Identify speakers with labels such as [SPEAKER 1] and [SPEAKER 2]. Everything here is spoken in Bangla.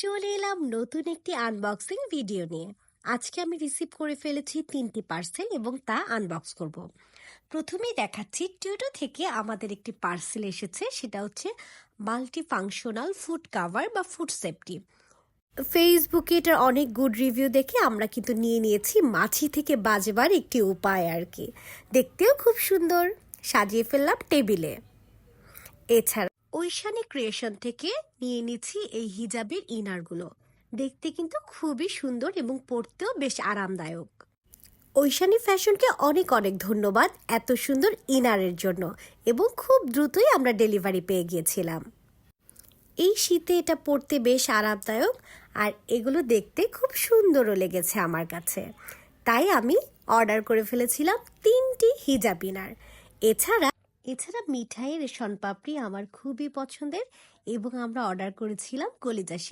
[SPEAKER 1] চলে এলাম নতুন একটি আনবক্সিং ভিডিও নিয়ে। আজকে আমি রিসিভ করে ফেলেছি তিনটি পার্সেল এবং তা আনবক্স করব। প্রথমেই দেখাচ্ছি টিউটো থেকে আমাদের একটি পার্সেল এসেছে, সেটা হচ্ছে মাল্টি ফাংশনাল ফুড কাভার বা ফুড সেফটি ফেসবুকে এটার অনেক গুড রিভিউ দেখে আমরা কিন্তু নিয়ে নিয়েছি মাছি থেকে বাজবার একটি উপায় আর কি। দেখতেও খুব সুন্দর, সাজিয়ে ফেললাম টেবিলে এছাড়া ঐশানী ক্রিয়েশন থেকে নিয়ে নিচ্ছি এই হিজাবের ইনারগুলো। দেখতে কিন্তু খুবই সুন্দর এবং পরতেও বেশ আরামদায়ক। ঐশানী ফ্যাশনকে অনেক অনেক ধন্যবাদ এত সুন্দর ইনারের জন্য এবং খুব দ্রুতই আমরা ডেলিভারি পেয়ে গিয়েছিলাম। এই শীতে এটা পরতে বেশ আরামদায়ক আর এগুলো দেখতে খুব সুন্দরও লেগেছে আমার কাছে। তাই আমি অর্ডার করে ফেলেছিলাম তিনটি হিজাব ইনার। এছাড়া এছাড়া মিঠাইয়ের শনপাপড়ি আমার খুবই পছন্দের এবং আমরা অর্ডার করেছিলাম কলিজা সিং